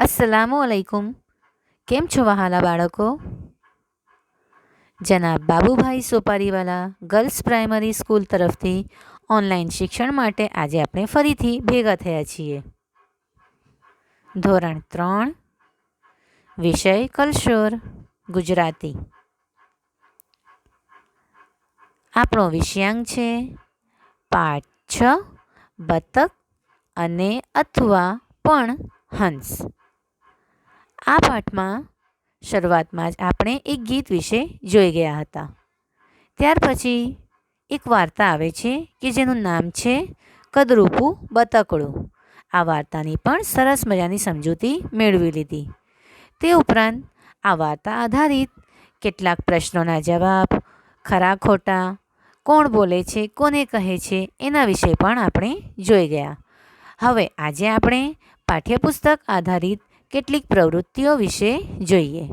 અસલામુ અલૈકુમ કેમ છો વહાલા બાળકો? જનાબ Babubhai Sopariwala girls primary school તરફથી ઓનલાઈન શિક્ષણ માટે આજે આપણે ફરીથી ભેગા થયા છીએ. ધોરણ ત્રણ, વિષય કલશોર, ગુજરાતી. આપણો વિષયાંક છે પાઠ છ, બતક અને અથવા પણ હંસ. આ પાઠમાં શરૂઆતમાં જ આપણે એક ગીત વિશે જોઈ ગયા હતા. ત્યાર પછી એક વાર્તા આવે છે કે જેનું નામ છે કદરૂપું બતકડું આ વાર્તાની પણ સરસ મજાની સમજૂતી મેળવી લીધી. તે ઉપરાંત આ વાર્તા આધારિત કેટલાક પ્રશ્નોના જવાબ, ખરા ખોટા, કોણ બોલે છે, કોને કહે છે, એના વિશે પણ આપણે જોઈ ગયા. હવે આજે આપણે પાઠ્યપુસ્તક આધારિત કેટલીક પ્રવૃત્તિઓ વિશે જોઈએ.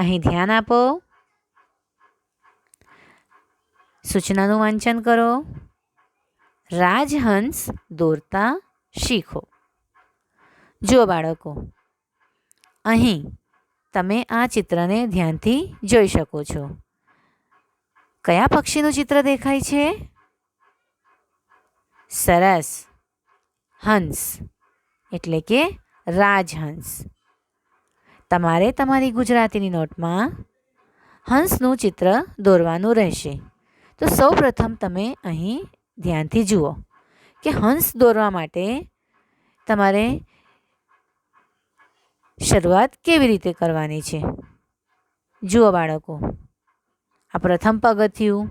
અહીં ધ્યાન આપો. સૂચનાનું વાંચન કરો. રાજહંસ દોરતા શીખો. જુઓ બાળકો, અહીં તમે આ ચિત્રને ધ્યાનથી જોઈ શકો છો. કયા પક્ષીનું ચિત્ર દેખાય છે? સરસ. હંસ. એટલે કે રાજહંસ. તમારે તમારી ગુજરાતીની નોટમાં હંસનું ચિત્ર દોરવાનું રહેશે. તો સૌ પ્રથમ તમે અહીં ધ્યાનથી જુઓ કે હંસ દોરવા માટે તમારે શરૂઆત કેવી રીતે કરવાની છે. જુઓ બાળકો, આ પ્રથમ પગથિયું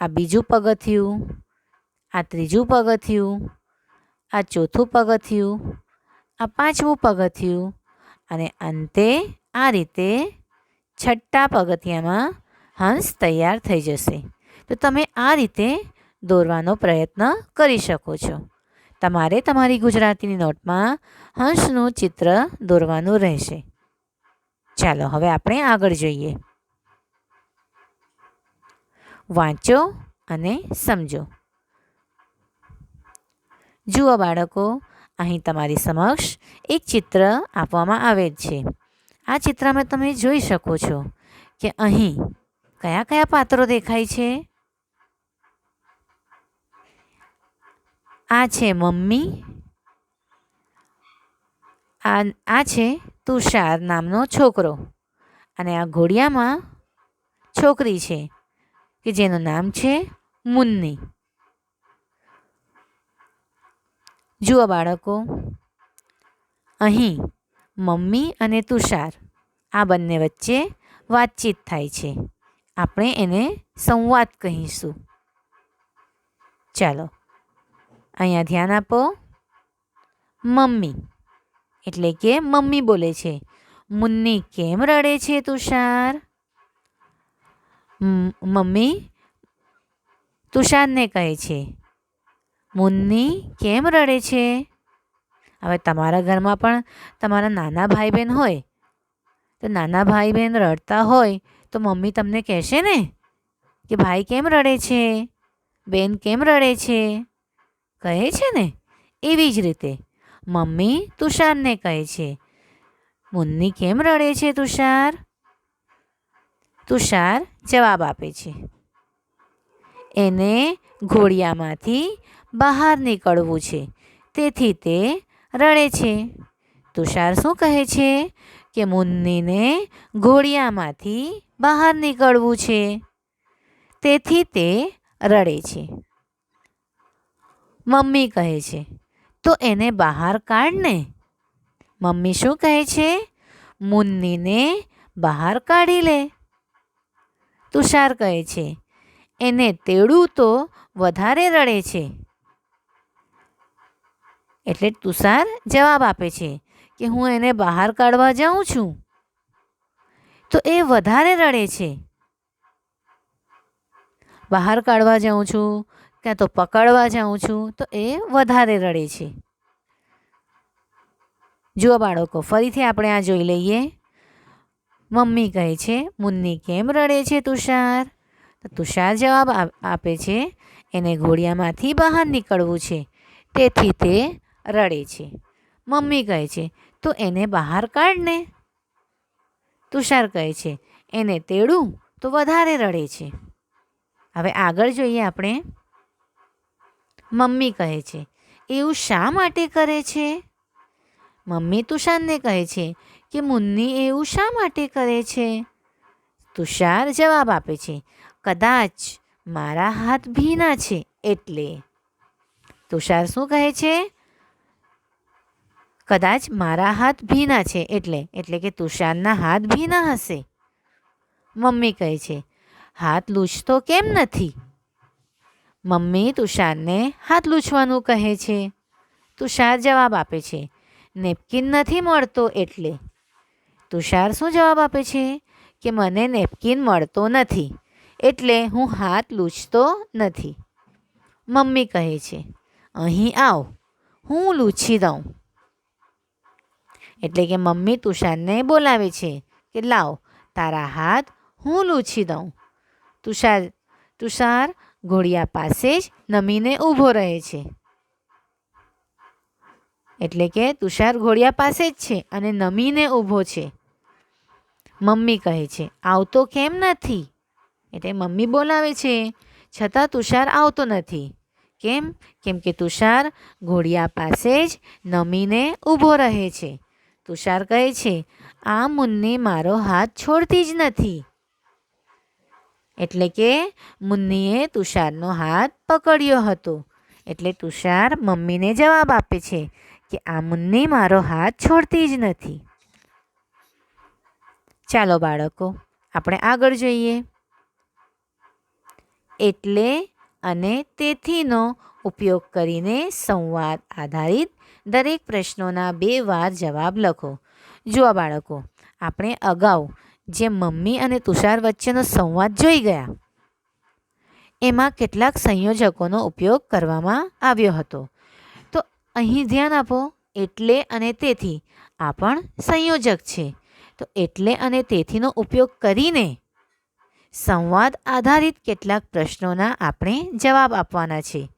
આ બીજું પગથિયું આ ત્રીજું પગથિયું આ ચોથું પગથિયું આ પાંચમું પગથિયું અને અંતે આ રીતે છઠ્ઠા પગથિયામાં હંસ તૈયાર થઈ જશે. તો તમે આ રીતે દોરવાનો પ્રયત્ન કરી શકો છો. તમારે તમારી ગુજરાતીની નોટમાં હંસનું ચિત્ર દોરવાનું રહેશે. ચાલો, હવે આપણે આગળ જોઈએ. વાંચો અને સમજો. જુઓ બાળકો, અહીં તમારી સમક્ષ એક ચિત્ર આપવામાં આવેલ છે. આ ચિત્રમાં તમે જોઈ શકો છો કે અહીં કયા કયા પાત્રો દેખાય છે. આ છે મમ્મી, આ આ છે તુષાર નામનો છોકરો અને આ ઘોડિયામાં છોકરી છે કે જેનું નામ છે મુન્ની. જુઓ બાળકો, અહીં મમ્મી અને તુષાર, આ બંને વચ્ચે વાતચીત થાય છે. આપણે એને સંવાદ કહીશું. ચાલો, અહીંયા ધ્યાન આપો. મમ્મી, એટલે કે મમ્મી બોલે છે. મુન્ની કેમ રડે છે તુષાર? મમ્મી, તુષારને કહે છે. મુન્ની, કેમ રડે છે? હવે તમારા ઘરમાં પણ તમારા નાના ભાઈ બહેન હોય, તો નાના ભાઈ બહેન રડતા હોય, તો મમ્મી તમને કહેશે ને કે ભાઈ કેમ રડે છે? બેન કેમ રડે છે? કહે છે ને? એવી જ રીતે મમ્મી તુષારને કહે છે, મુન્ની કેમ રડે છે તુષાર? તુષાર જવાબ આપે છે એને ઘોડિયામાંથી બહાર નીકળવું છે. તેથી તે રડે છે. તુષાર શું કહે છે? કે મુન્નીને ઘોડિયામાંથી બહાર નીકળવું છે. તેથી તે રડે છે. મમ્મી કહે છે, તો એને બહાર કાઢ ને. મમ્મી શું કહે છે? મુન્નીને બહાર કાઢી લે. તુષાર કહે છે એને તેડું તો વધારે રડે છે. એટલે તુષાર જવાબ આપે છે કે હું એને બહાર કાઢવા જાઉં છું. તો એ વધારે રડે છે. બહાર કાઢવા જાઉં છું, ક્યાં તો પકડવા જાઉં છું, તો એ વધારે રડે છે. જુઓ બાળકો, ફરીથી આપણે આ જોઈ લઈએ. મમ્મી કહે છે, મુન્ની કેમ રડે છે તુષાર? તુષાર જવાબ આપે છે, એને ઘોડિયામાંથી બહાર નીકળવું છે. તેથી તે રડે છે. મમ્મી કહે છે, તો એને બહાર કાઢ ને. તુષાર કહે છે, એને તેડું તો વધારે રડે છે. હવે આગળ જોઈએ આપણે. મમ્મી કહે છે, એવું શા માટે કરે છે? મમ્મી તુષારને કહે છે, કે મુન્ની એવું શા માટે કરે છે? તુષાર જવાબ આપે છે, કદાચ મારા હાથ ભીના છે એટલે. તુષાર શું કહે છે? કદાચ મારા હાથ ભીના છે એટલે. એટલે કે તુષારના હાથ ભીના હશે. મમ્મી કહે છે, હાથ લૂછતો કેમ નથી? મમ્મી તુષારને, હાથ લૂછવાનું કહે છે. તુષાર જવાબ આપે છે, નેપકિન નથી મળતો એટલે. તુષાર શું જવાબ આપે છે? કે મને નેપકિન મળતો નથી, એટલે હું હાથ લૂછતો નથી. મમ્મી કહે છે, અહીં આવ, હું લૂછી દઉં. એટલે કે મમ્મી તુષારને બોલાવે છે કે, લાવ, તારા હાથ હું લૂછી દઉં. તુષાર તુષાર ઘોડિયા પાસે જ નમીને ઊભો રહે છે. એટલે કે તુષાર ઘોડિયા પાસે જ છે અને નમીને ઊભો છે. મમ્મી કહે છે, આવતો કેમ નથી? એટલે મમ્મી બોલાવે છે, છતાં તુષાર આવતો નથી. કેમ? કેમ કે તુષાર ઘોડિયા પાસે જ નમીને ઊભો રહે છે. તુષાર કહે છે, આ મુન્ની મારો હાથ છોડતી જ નથી. એટલે કે મુન્નીએ તુષારનો હાથ પકડ્યો હતો. એટલે તુષાર મમ્મીને જવાબ આપે છે કે, આ મુન્ની મારો હાથ છોડતી જ નથી. ચાલો બાળકો, આપણે આગળ જોઈએ. એટલે અને તેથીનો ઉપયોગ કરીને સંવાદ આધારિત દરેક પ્રશ્નોના બે વાર જવાબ લખો. જુઓ બાળકો, આપણે અગાઉ જે મમ્મી અને તુષાર વચ્ચેનો સંવાદ જોઈ ગયા. એમાં કેટલાક સંયોજકોનો ઉપયોગ કરવામાં આવ્યો હતો. તો અહીં ધ્યાન આપો, એટલે અને તેથી આ પણ સંયોજક છે. તો એટલે અને તેથીનો ઉપયોગ કરીને સંવાદ આધારિત કેટલાક પ્રશ્નોના આપણે જવાબ આપવાના છે.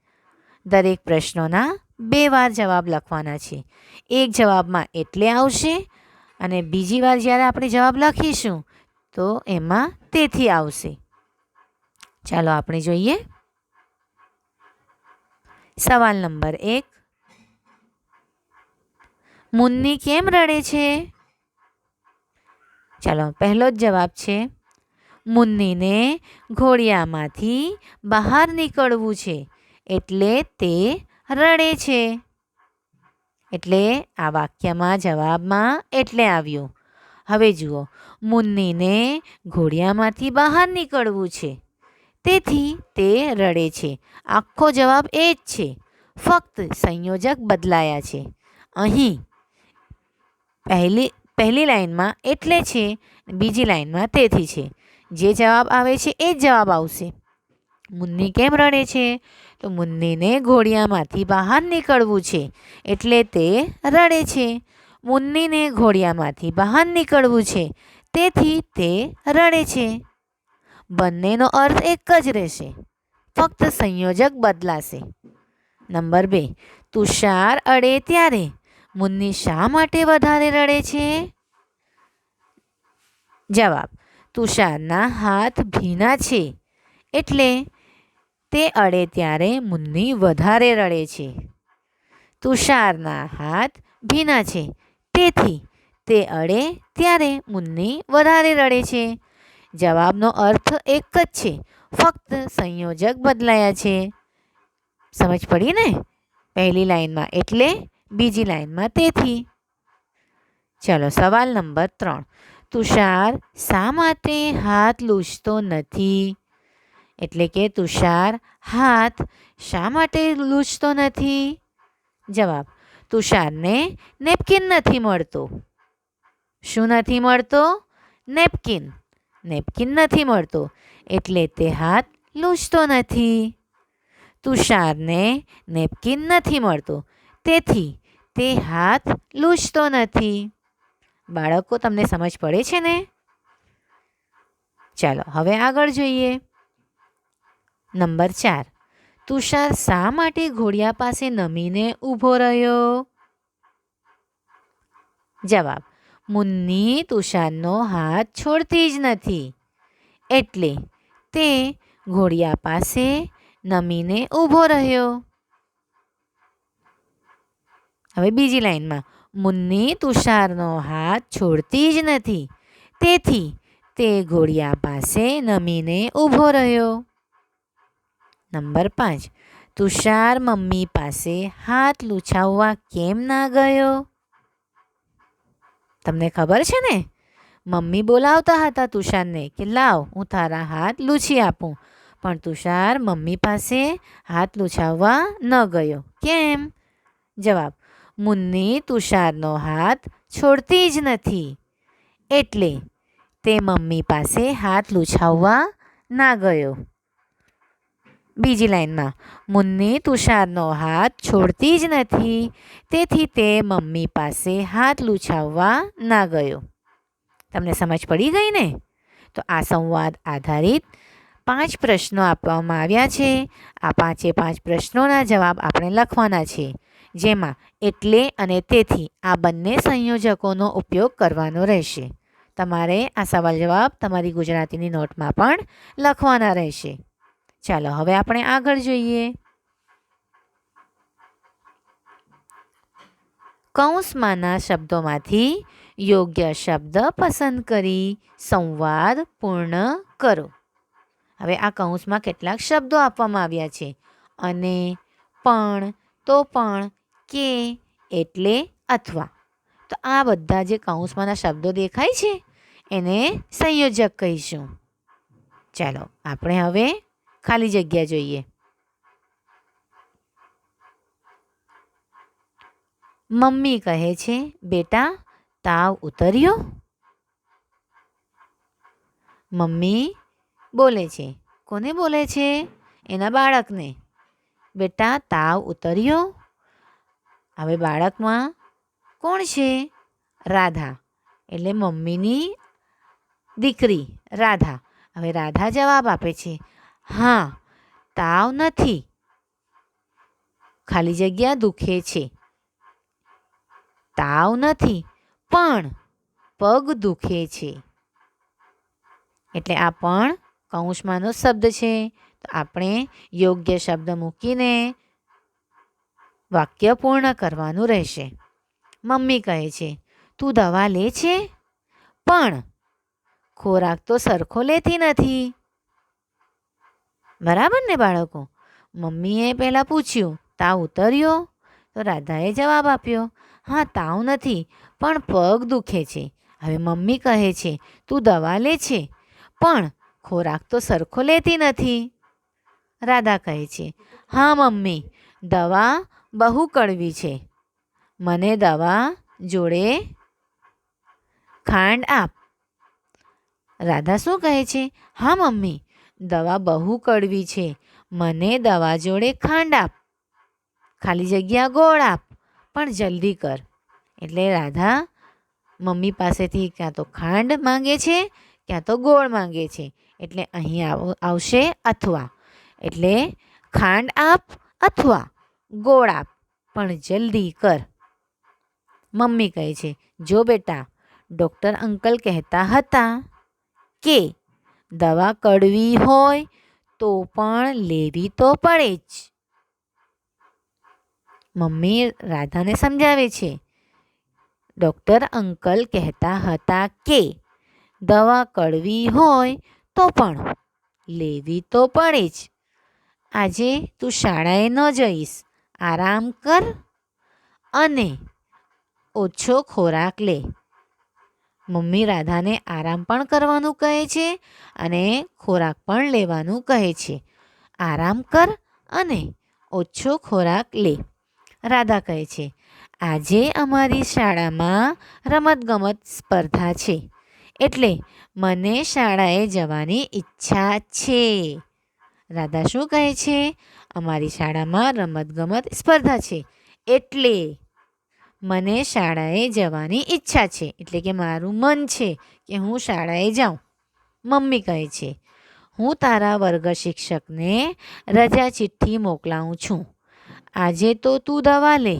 દરેક પ્રશ્નોના બે વાર જવાબ લખવાના છે. એક જવાબમાં એટલે આવશે અને બીજી વાર જ્યારે આપણે જવાબ લખીશું, તો એમાં તેથી આવશે. ચાલો આપણે જોઈએ. સવાલ નંબર એક. મુન્ની કેમ રડે છે? ચાલો, પહેલો જ જવાબ છે, મુન્નીને ઘોડિયામાંથી બહાર નીકળવું છે, એટલે તે રડે છે. એટલે આ વાક્યમાં જવાબમાં એટલે આવ્યું. હવે જુઓ, મુન્નીને ઘોડિયામાંથી બહાર નીકળવું છે, તેથી તે રડે છે. આખો જવાબ એ જ છે, ફક્ત સંયોજક બદલાયા છે. અહીં પહેલી પહેલી લાઈનમાં એટલે છે, બીજી લાઈનમાં તેથી છે. જે જવાબ આવે છે એ જ જવાબ આવશે. મુન્ની કેમ રડે છે? તો મુન્નીને ઘોડિયામાંથી બહાર નીકળવું છે એટલે તે રડે છે. મુન્નીને ઘોડિયામાંથી બહાર નીકળવું છે તેથી તે રડે છે. બંનેનો અર્થ એક જ રહેશે. ફક્ત સંયોજક બદલાશે. નંબર બે. તુષાર અડે ત્યારે મુન્ની શા માટે વધારે રડે છે? જવાબ તુષારના હાથ ભીના છે. એટલે તે અડે ત્યારે મુન્ની વધારે રડે છે. તુષારના હાથ ભીના છે. તેથી તે અડે ત્યારે મુન્ની વધારે રડે છે. જવાબનો અર્થ એક જ છે. ફક્ત સંયોજક બદલાયા છે. સમજ પડી ને? પહેલી લાઈનમાં એટલે બીજી લાઈનમાં તેથી. ચલો, સવાલ નંબર ત્રણ. તુષાર શા માટે હાથ લૂછતો નથી? એટલે કે તુષાર હાથ શા માટે લૂછતો નથી? જવાબ, તુષારને નેપકિન નથી મળતો. શું નથી મળતો? નેપકિન. નેપકિન નથી મળતો, એટલે તે હાથ લૂછતો નથી. તુષારને નેપકિન નથી મળતો તેથી તે હાથ લૂછતો નથી. બાળકો, તમને સમજ પડે છે ને? ચાલો, હવે આગળ જોઈએ. નંબર ચાર. તુષાર શા માટે ઘોડિયા પાસે નમીને ઊભો રહ્યો? જવાબ, મુન્ની તુષારનો હાથ છોડતી જ નથી. એટલે તે ઘોડિયા પાસે નમીને ઊભો રહ્યો. હવે બીજી લાઈનમાં મુન્ની તુષારનો હાથ છોડતી જ નથી. તેથી તે ઘોડિયા પાસે નમીને ઊભો રહ્યો. નંબર પાંચ. તુષાર મમ્મી પાસે હાથ લૂછાવવા કેમ ના ગયો? તમને ખબર છે ને? મમ્મી બોલાવતા હતા તુષારને કે, લાવ, હું તારા હાથ લૂછી આપું. પણ તુષાર મમ્મી પાસે હાથ લૂછાવવા ન ગયો. કેમ? જવાબ મુન્ની તુષારનો હાથ છોડતી જ નથી. એટલે તે મમ્મી પાસે હાથ લૂછાવવા ના ગયો. બીજી લાઈનમાં, મુન્ની તુષારનો હાથ છોડતી જ નથી, તેથી તે મમ્મી પાસે હાથ લૂછાવવા ના ગયો. તમને સમજ પડી ગઈ ને? તો આ સંવાદ આધારિત પાંચ પ્રશ્નો આપવામાં આવ્યા છે. આ પાંચે પાંચ પ્રશ્નોના જવાબ આપણે લખવાના છે. જેમાં એટલે અને તેથી આ બંને સંયોજકોનો ઉપયોગ કરવાનો રહેશે. તમારે આ સવાલ જવાબ તમારી ગુજરાતીની નોટમાં પણ લખવાના રહેશે. ચાલો, હવે આપણે આગળ જોઈએ. કૌંસમાંના શબ્દોમાંથી યોગ્ય શબ્દ પસંદ કરી સંવાદ પૂર્ણ કરો. હવે આ કૌંસમાં કેટલાક શબ્દો આપવામાં આવ્યા છે. અને, પણ, તો પણ કે એટલે અથવા. તો આ બધા જે કૌંસમાંના શબ્દો દેખાય છે, એને સંયોજક કહીશું. ચાલો, આપણે હવે ખાલી જગ્યા જોઈએ. મમ્મી કહે છે, બેટા, તાવ ઉતર્યો? મમ્મી બોલે છે, કોને બોલે છે? એના બાળકને. બેટા, તાવ ઉતર્યો હવે બાળકમાં કોણ છે? રાધા. એટલે મમ્મીની દીકરી, રાધા. હવે રાધા જવાબ આપે છે, હા, તાવ નથી. ખાલી જગ્યા દુખે છે. તાવ નથી, પણ પગ દુખે છે. એટલે આ પણ કૌંસમાંનો શબ્દ છે. તો આપણે યોગ્ય શબ્દ મૂકીને વાક્ય પૂર્ણ કરવાનું રહેશે. મમ્મી કહે છે, તું દવા લે છે? પણ ખોરાક તો સરખો લેતી નથી. બરાબર ને બાળકો? મમ્મીએ પહેલાં પૂછ્યું, તાવ ઉતર્યો? તો રાધાએ જવાબ આપ્યો, હા, તાવ નથી, પણ પગ દુખે છે. હવે મમ્મી કહે છે, તું દવા લે છે? પણ ખોરાક તો સરખો લેતી નથી. રાધા કહે છે, હા, મમ્મી, દવા બહુ કડવી છે. મને દવા જોડે ખાંડ આપ. રાધા શું કહે છે? હા, મમ્મી. દવા બહુ કડવી છે. મને દવા જોડે ખાંડ આપ. ખાલી જગ્યા ગોળ આપ. પણ જલ્દી કર. એટલે રાધા મમ્મી પાસેથી ક્યાં તો ખાંડ માંગે છે, ક્યાં તો ગોળ માંગે છે. એટલે અહીં આવશે અથવા. એટલે ખાંડ આપ અથવા. ગોળ આપ પણ જલ્દી કર. મમ્મી કહે છે, જો બેટા, ડૉક્ટર અંકલ કહેતા હતા કે દવા કડવી હોય તો પણ લેવી તો પડે જ. મમ્મી રાધાને સમજાવે છે, ડૉક્ટર અંકલ કહેતા હતા કે દવા કડવી હોય તો પણ લેવી તો પડે જ. આજે તું શાળાએ ન જઈશ. આરામ કર અને ઓછો ખોરાક લે. મમ્મી રાધાને આરામ પણ કરવાનું કહે છે અને ખોરાક પણ લેવાનું કહે છે. આરામ કર અને ઓછો ખોરાક લે. રાધા કહે છે, આજે અમારી શાળામાં રમતગમત સ્પર્ધા છે. એટલે મને શાળાએ જવાની ઈચ્છા છે. રાધા શું કહે છે અમારી શાળામાં રમતગમત સ્પર્ધા છે. એટલે મને શાળાએ જવાની ઈચ્છા છે. એટલે કે મારું મન છે કે હું શાળાએ જાઉં. મમ્મી કહે છે, હું તારા વર્ગ શિક્ષકને રજા ચિઠ્ઠી મોકલાવું છું. આજે તો તું દવા લે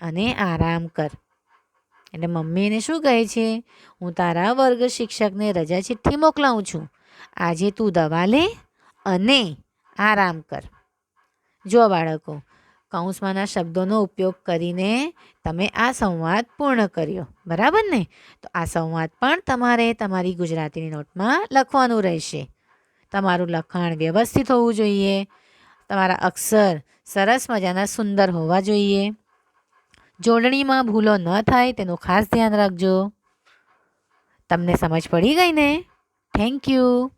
અને આરામ કર. એટલે મમ્મી એને શું કહે છે, હું તારા વર્ગ શિક્ષકને રજા ચિઠ્ઠી મોકલાવું છું. આજે તું દવા લે અને આરામ કર. જો બાળકો, કૌંસમાંના શબ્દોનો ઉપયોગ કરીને તમે આ સંવાદ પૂર્ણ કર્યો, બરાબર ને? તો આ સંવાદ પણ તમારે તમારી ગુજરાતીની નોટમાં લખવાનું રહેશે. તમારું લખાણ વ્યવસ્થિત હોવું જોઈએ. તમારા અક્ષર સરસ મજાના સુંદર હોવા જોઈએ. જોડણીમાં ભૂલો ન થાય, તેનું ખાસ ધ્યાન રાખજો. તમને સમજ પડી ગઈ ને? Thank you